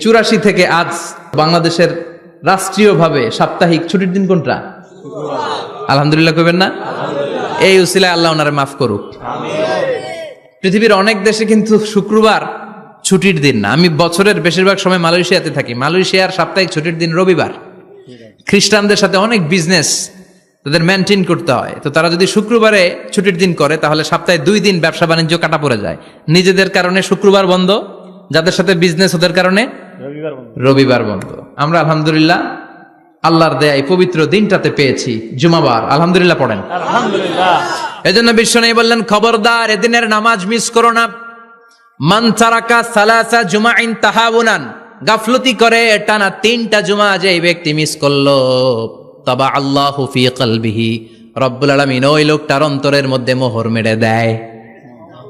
চুরাশি থেকে আজ বাংলাদেশের রাষ্ট্রীয়ভাবে সাপ্তাহিক ছুটির দিন কোনটা? আলহামদুলিল্লাহ কবেন না? এই উসিলায় আল্লাহ ওনারে মাফ করুক। পৃথিবীর অনেক দেশে কিন্তু শুক্রবার ছুটির দিন না। আমি বছরের বেশিরভাগ সময় মালয়েশিয়াতে থাকি। মালয়েশিয়ার সাপ্তাহিক ছুটির দিন রবিবার। খ্রিস্টানদের সাথে অনেক বিজনেস তাদের মেনটেন করতে হয়। তো তারা যদি শুক্রবারে ছুটির দিন করে, তাহলে সপ্তাহে দুই দিন ব্যবসা বাণিজ্য কাটা পড়ে যায়। নিজেদের কারণে শুক্রবার বন্ধ। যাদের সাথে বিজনেস ওদের কারণে? রবিবার বন্ধ। আমরা আলহামদুলিল্লাহ আল্লাহর দেয়া এই পবিত্র দিনটাতে পেয়েছি জুমাবার। আলহামদুলিল্লাহ পড়েন। এজন্য বিশ্ব নেই বললেন খবরদার এদিনের নামাজ মিস করো না। মান তারাকা সালাসা জুমাইন তাহাবুনান গাফলতি করে টানা তিনটা জুমা যে এই ব্যক্তি মিস করল। তবা আল্লাহ ফি কলবিহি। রব্বুল আলামিন ওই লোকটার অন্তরের মধ্যে মোহর মেরে দেয়।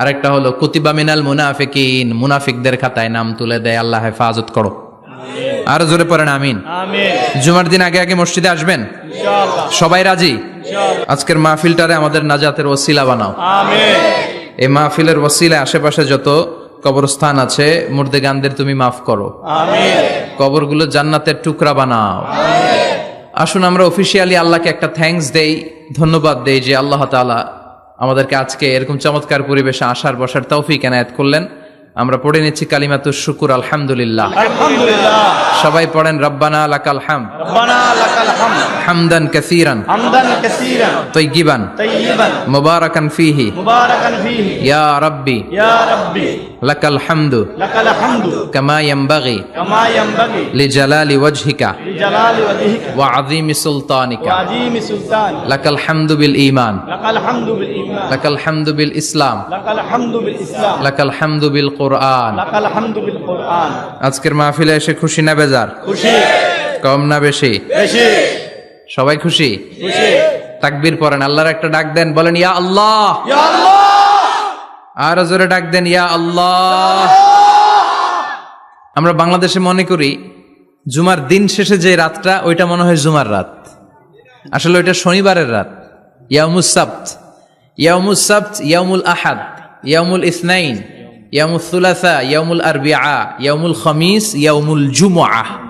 আরেকটা হলো কুতিবা মিনাল মুনাফিকিন মুনাফিকদের খাতায় নাম তুলে দেয় আল্লাহ হেফাজত করো। আর জোরে পড়েন আমিন। জুমার দিন আগে আগে মসজিদে আসবেন? সবাই রাজি? আজকের মাহফিলটারে আমাদের নাজাতের ওসিলা বানাও। এই মাহফিলের ওসিলে আশেপাশে যত কবরস্থান আছে মুর্দেগানদের তুমি মাফ করো। কবরগুলো জান্নাতের টুকরা বানাও। আসুন আমরা অফিসিয়ালি আল্লাহকে একটা থ্যাঙ্কস দেই ধন্যবাদ দেই যে আল্লাহ তাআলা আমাদেরকে আজকে এরকম চমৎকার পরিবেশে আসার বসার তৌফিক এনায়েত করলেন। আমরা পড়ে নিচ্ছি কালিমাতুর শুকুর আলহামদুলিল্লাহ। সবাই পড়েন রব্বানা লাকাল হাম রব্বানা লাকাল হামদ। হামদান কাসীরান। হামদান কাসীরান। তাইয়িবান তাইয়িবান মুবারাকান ফীহি। মুবারাকান ফীহি। ইয়া রাব্বি। ইয়া রাব্বি। লাকাল হামদু। লাকাল হামদু। কামা ইয়ানবাগি কামা ইয়ানবাগি লিজালালি ওয়াজহিকা। লিজালালি ওয়াজহিকা। ওয়া আযীমি সুলতানিকা। ওয়া আযীমি সুলতান। লাকাল হামদু বিল ঈমান। লাকাল হামদু বিল ঈমান। লাকাল হামদু বিল ইসলাম। লাকাল হামদু বিল ইসলাম। লাকাল হামদু বিল কোরআন লাকাল হামদু বিল কোরআন আজকের মাহফিলে এসে খুশি না বেজার? খুশি। কম না বেশি? বেশি। সবাই খুশি? তাকবির পড়েন আল্লাহর একটা ডাক দেন বলেন ইয়া আল্লাহ! আর জোরে ডাক দেন ইয়া আল্লাহ! আমরা বাংলাদেশে মনে করি জুমার দিন শেষে যে রাতটা ওইটা মনে হয় জুমার রাত। আসলে ওইটা শনিবারের রাত। ইয়ামুল সাbt ইয়ামুল সাbt ইয়ামুল আহাদ ইয়ামুল ইসনাইন ইয়ামুল সুলাসা ইয়ামুল আরবিআ ইয়ামুল খমিস ইয়ামুল জুমআ।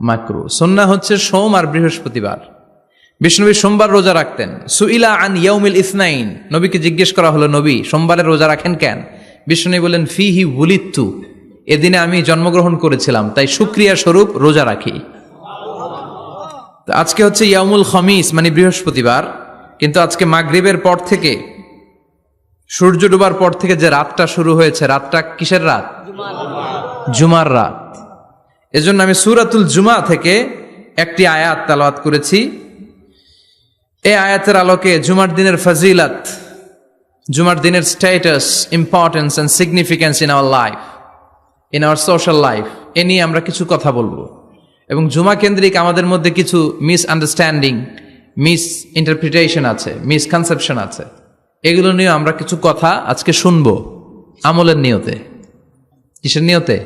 মাকরু। সন্না হচ্ছে সোম আর বৃহস্পতিবার। বিষ্ণুবী সোমবার রোজা রাখতেন। সুইলা আন ইয়াউমিল ইসনাইন। নবীকে জিজ্ঞেস করা হলো, নবী, সোমবারে রোজা রাখেন কেন? বিষ্ণু বলেন ফি হি উলিত্তু। এদিনে আমি জন্মগ্রহণ করেছিলাম, তাই সুক্রিয়া স্বরূপ রোজা রাখি। আজকে হচ্ছে ইয়ামুল খমিস মানে বৃহস্পতিবার। কিন্তু আজকে মাগরিবের পর থেকে, সূর্য ডুবার পর থেকে যে রাতটা শুরু হয়েছে, রাতটা কিসের রাত? জুমার রাত। এজন্য আমি সুরাতুল জুমা থেকে একটি আয়াত তালাওয়াত করেছি। এই আয়াতের আলোকে জুমার দিনের ফজিলাত, জুমার দিনের status importance and significance in our life in our social life এ নিয়ে আমরা কিছু কথা বলব। এবং জুমা কেন্দ্রিক আমাদের মধ্যে কিছু মিস আন্ডারস্ট্যান্ডিং মিস ইন্টারপ্রিটেশন আছে মিসকনসেপশন আছে। এগুলো নিয়ে আমরা কিছু কথা আজকে শুনব, আমলের নিয়তে। কিসের নিয়তে?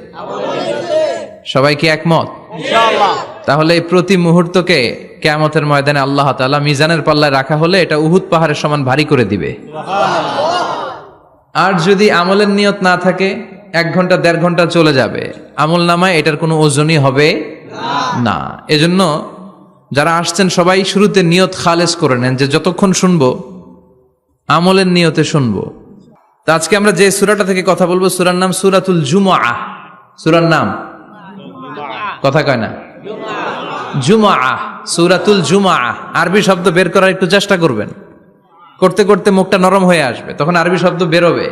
সবাই কি একমত তাহলে এই প্রতি মুহূর্তকে কেয়ামতের ময়দানে আল্লাহ তাআলা মিজানের পাল্লায় রাখা হলে এটা উহুদ পাহাড়ের সমান ভারী করে দিবে। আর যদি আমলের নিয়ত না থাকে এক ঘণ্টা দেড় ঘণ্টা চলে যাবে। আমল নামায় এটার কোনো ওজনই হবে না। এজন্য যারা আসছেন সবাই শুরুতে নিয়ত খালেজ করে নেন যে যতক্ষণ শুনব আমলের নিয়তে শুনব। তো আজকে আমরা যে সুরাটা থেকে কথা বলব সুরার নাম সুরাতুল জুমা সুরার নাম? কথা কয় না? জুমা সুরাতুল জুমা আরবি শব্দ বের করার একটু চেষ্টা করবেন। করতে করতে মুখটা নরম হয়ে আসবে, তখন আরবি শব্দ বেরোবে।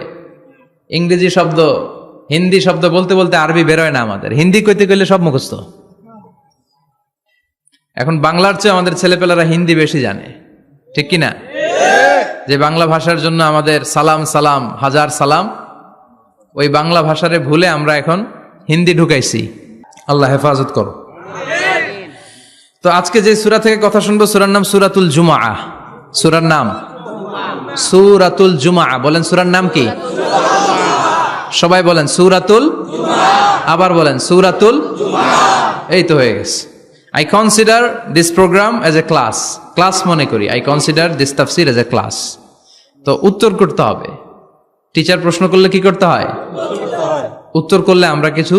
ইংরেজি শব্দ, হিন্দি শব্দ বলতে বলতে আরবি বেরোয় না আমাদের। হিন্দি কইতে গেলে সব মুখস্থ। এখন বাংলার চেয়ে আমাদের ছেলেপেলারা হিন্দি বেশি জানে। ঠিক কি না যে বাংলা ভাষার জন্য আমাদের সালাম সালাম, হাজার সালাম, ওই বাংলা ভাষারে ভুলে আমরা এখন হিন্দি ঢুকাইছি। আল্লাহ হেফাজত করো। তো আজকে যে সুরা থেকে কথা শুনব, সুরার নাম সুরাতুল জুমা সুরার নাম? সুরাতুল জুমা বলেন সুরার নাম কি? সবাই বলেন সুরাতুল আবার বলেন সুরাতুল এই তো হয়ে গেছে। I consider this programme as a class class মনে করি। আই কনসিডার দিস তাফসির এজ এ ক্লাস তো উত্তর করতে হবে। টিচার প্রশ্ন করলে কি করতে হয়? উত্তর করলে আমরা কিছু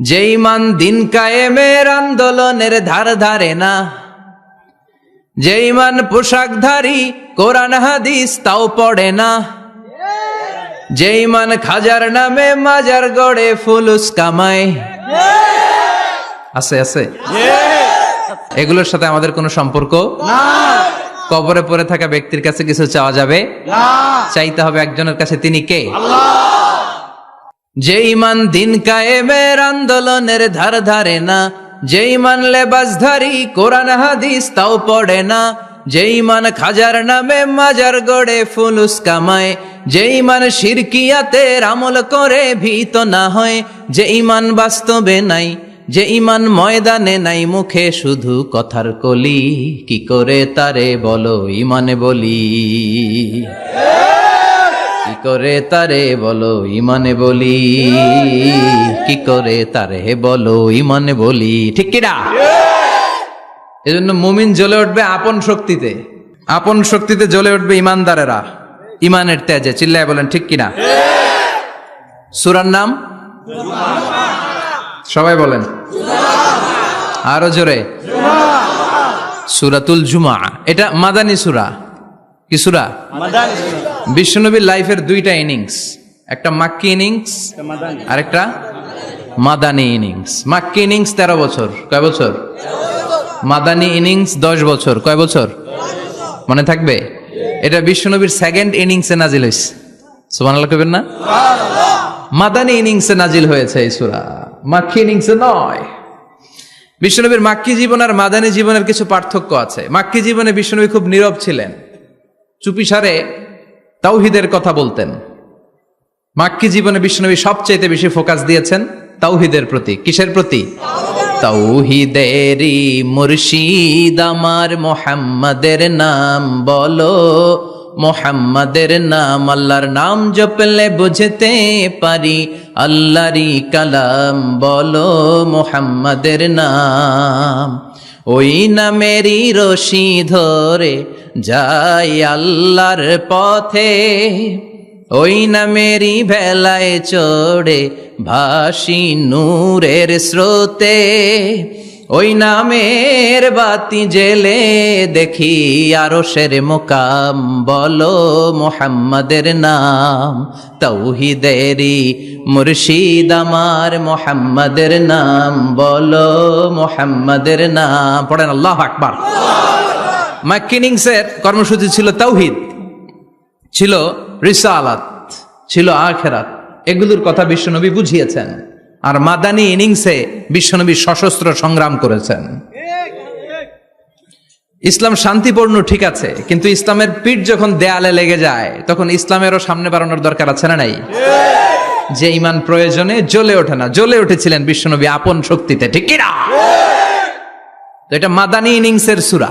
যে ইমান দিন কায়েমের আন্দোলনের ধার ধারে না যে ইমান পোশাকধারী কোরআন হাদিস তাও পড়ে না যে ইমান খাজার নামে মাজার গড়ে ফুলুস কামায়। আছে আছে? এগুলোর সাথে আমাদের কোনো সম্পর্ক কবরে পড়ে থাকা ব্যক্তির কাছে কিছু চাওয়া যাবে? চাইতে হবে একজনের কাছে তিনি কে? যে ইমান দিন কায়েমের আন্দোলনের ধার ধারে না, যে ইমান লেবাসধারী কোরআন হাদিস তাও পড়ে না, যে ইমান খাজার নামে মাজার গড়ে ফুলুস কামায়, যে ইমান শিরকিয়াতের আমল করে ভীত না হয়, যে ইমান বাস্তবে নাই, যে ইমান ময়দানে নাই, মুখে শুধু কথার কলি, কি করে তারে বলো ইমানে বলি? কি করে তারে বলো ইমানে বলি? কি করে তারে বলো ইমানে বলি? ঠিক কিনা এজন্য মুমিন জ্বলে উঠবে আপন শক্তিতে। আপন শক্তিতে জ্বলে উঠবে ইমানদারেরা। ইমানের তেজে, চিল্লায় বলেন, ঠিক কিনা সুরার নাম? সবাই বলেন। আরও জোরে। সুরাতুল জুমা। এটা মাদানী সুরা। কি সুরা। বিশ্বনবীর লাইফের দুইটা ইনিংস। একটা মাক্কি ইনিংস আর একটা মাদানি ইনিংস। মাক্কি ইনিংস তেরো বছর, কয় বছর? মাদানি ইনিংস দশ বছর, কয় বছর? মনে থাকবে? এটা বিশ্বনবীর সেকেন্ড ইনিংসে নাজিল হয়েছে। সুবহানাল্লাহ কইবেন না? মাদানি ইনিংসে নাজিল হয়েছে এই সূরা। মাক্কি ইনিংসে নয়। বিশ্বনবীর মাক্কি জীবন আর মাদানী জীবনের কিছু পার্থক্য আছে। মাক্কি জীবনে বিশ্বনবী খুব নীরব ছিলেন। চুপিসারে তাওহিদের কথা বলতেন। মাক্কি জীবনে বিশ্বনবী সবচাইতে বেশি ফোকাস দিয়েছেন তাওহিদের প্রতি। কিসের প্রতি? তাওহিদেরই মুর্শিদ আমার মোহাম্মদের নাম বলো। মোহাম্মদের নাম আল্লাহর নাম জপলে বুঝতে পারি। আল্লাহরি কালাম বলো মোহাম্মদের নাম। ওই নামেরই রশি ধরে যাই আল্লাহর পথে। ওই নামেরই ভেলায় চড়ে ভাসি নূরের স্রোতে। ওই নামের বাতি জেলে দেখি আরও শের মোকাম, বলো মোহাম্মদের নাম। তৌহিদেরি মুর্শিদ আমার মোহাম্মদের নাম, বলো মোহাম্মদের নাম। পড়েন আল্লাহ আকবার। ম্যাকিনিংসের কর্মসূচি ছিল তাওহিদ, ছিল রিসালাত, ছিল আখেরাত। এগুলোর কথা বিশ্বনবী বুঝিয়েছেন আর মাদানী ইনিংসে বিশ্বনবী সশস্ত্র সংগ্রাম করেছেন। ইসলাম শান্তিপূর্ণ ঠিক আছে, কিন্তু ইসলামের পিঠ যখন দেয়ালে লেগে যায়, তখন ইসলামেরও সামনে বাড়ানোর দরকার আছে না নাই? যে ইমান প্রয়োজনে জ্বলে ওঠে না, জ্বলে উঠেছিলেন বিশ্বনবী আপন শক্তিতে, ঠিক কি না তো এটা মাদানী ইনিংসের সুরা।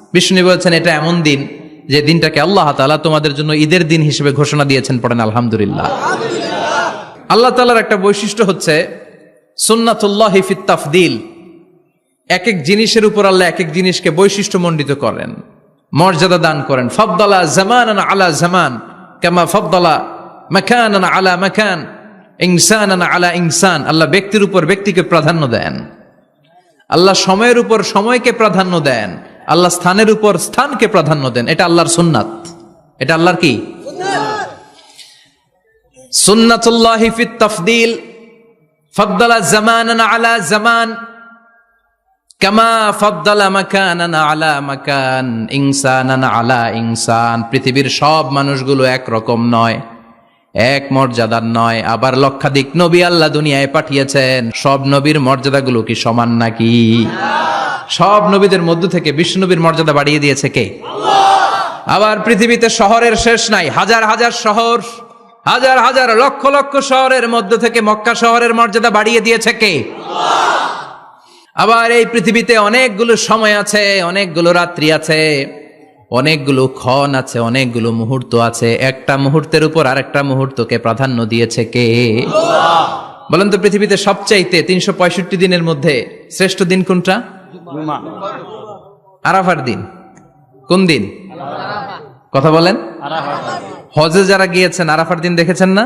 বিষ্ণু বলছেন, এটা এমন দিন যে দিনটাকে আল্লাহ তাআলা তোমাদের জন্য ঈদের দিন হিসেবে ঘোষণা দিয়েছেন পড়েন, আলহামদুলিল্লাহ। আল্লাহ তাআলার একটা বৈশিষ্ট্য হচ্ছে সুন্নাতুল্লাহি ফিত তাফদিল। এক এক জিনিসের উপর আল্লাহ এক এক জিনিসকে বৈশিষ্ট্য মণ্ডিত করেন, মর্যাদা দান করেন। ফবদলা জামান আলা জামান, কেমা ফবদলা মাকান আলা মাকান ইনসান আলা ইনসান। আল্লাহ ব্যক্তির উপর ব্যক্তিকে প্রাধান্য দেন। আল্লাহ সময়ের উপর সময়কে প্রাধান্য দেন। আল্লাহ স্থানের উপর স্থানকে প্রাধান্য দেন। এটা আল্লাহর সুন্নাত। এটা আল্লাহর কি? সুন্নাতুল্লাহি ফিত তাফদিল। ফদ্দালা জামানান আলা জামান। কামা ফদ্দালা মাকানান আলা মাকান। ইনসানান আলা ইনসান। পৃথিবীর সব মানুষগুলো এক রকম নয়, এক মর্যাদার নয়। আবার লক্ষাধিক নবী আল্লাহ দুনিয়ায় পাঠিয়েছেন। সব নবীর মর্যাদাগুলো কি সমান নাকি? সব নবীদের মধ্য থেকে বিষ্ণু নবীর মর্যাদা বাড়িয়ে দিয়েছে কে? আবার পৃথিবীতে শহরের শেষ নাই, হাজার হাজার শহর, হাজার হাজার লক্ষ লক্ষ শহরের মধ্য থেকে মক্কা শহরের মর্যাদা বাড়িয়ে দিয়েছে কে? আবার এই পৃথিবীতে অনেকগুলো সময় আছে, অনেকগুলো রাত্রি আছে, অনেকগুলো ক্ষণ আছে, অনেকগুলো মুহূর্ত আছে। একটা মুহূর্তের উপর আরেকটা মুহূর্তকে প্রাধান্য দিয়েছে কে? বলেন তো পৃথিবীতে সবচাইতে তিনশো পঁয়ষট্টি দিনের মধ্যে শ্রেষ্ঠ দিন কোনটা? জুমা। আরাফার দিন। কোন দিন? কথা বলেন। হজে যারা গিয়েছেন আরাফার দিন দেখেছেন না?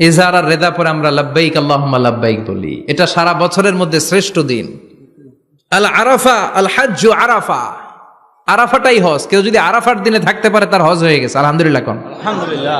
ইজহার আর রেদা পরে আমরা লাব্বাইক আল্লাহুম্মা লাব্বাইক বলি। এটা সারা বছরের মধ্যে শ্রেষ্ঠ দিন। আল আরাফা আল হাজ্জু আরাফা। আরাফাটাই হজ। কেউ যদি আরাফার দিনে থাকতে পারে তার হজ হয়ে গেছে। আলহামদুলিল্লাহ কোন। আলহামদুলিল্লাহ।